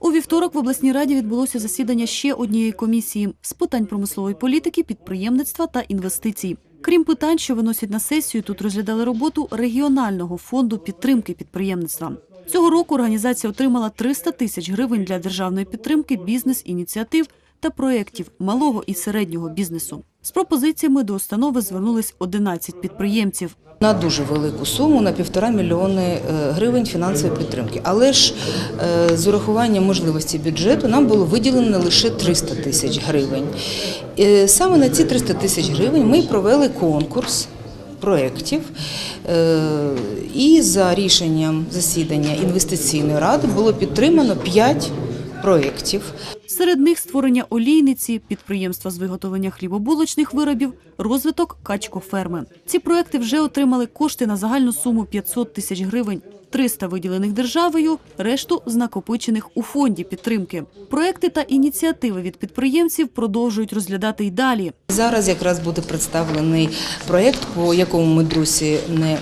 У вівторок в обласній раді відбулося засідання ще однієї комісії з питань промислової політики, підприємництва та інвестицій. Крім питань, що виносять на сесію, тут розглядали роботу регіонального фонду підтримки підприємництва. Цього року організація отримала 300 тисяч гривень для державної підтримки бізнес-ініціатив та проєктів малого і середнього бізнесу. З пропозиціями до установи звернулись 11 підприємців. На дуже велику суму на півтора мільйони е, гривень фінансової підтримки. Але ж е, з урахуванням можливості бюджету нам було виділено лише 300 тисяч гривень. Е, Саме на ці 300 тисяч гривень ми провели конкурс проєктів. І за рішенням засідання інвестиційної ради було підтримано 5 проєктів. Серед них створення олійниці, підприємства з виготовлення хлібобулочних виробів, розвиток качкоферми. Ці проекти вже отримали кошти на загальну суму 500 тисяч гривень. 300 виділених державою, решту з накопичених у фонді підтримки. Проекти та ініціативи від підприємців продовжують розглядати й далі. Зараз якраз буде представлений проєкт, по якому ми досі не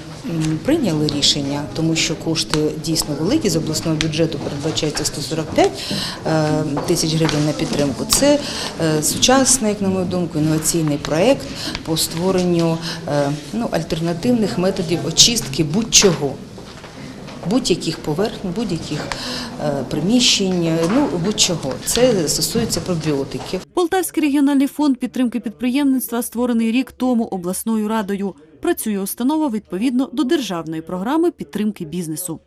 прийняли рішення, тому що кошти дійсно великі. З обласного бюджету передбачається 145 е, тисяч гривень на підтримку. Це е, сучасний, як на мою думку, інноваційний проєкт по створенню е, ну, альтернативних методів очистки будь-чого. Будь-яких поверхень, будь-яких приміщень, ну будь-чого. Це стосується пробіотиків. Полтавський регіональний фонд підтримки підприємництва створений рік тому обласною радою. Працює установа відповідно до державної програми підтримки бізнесу.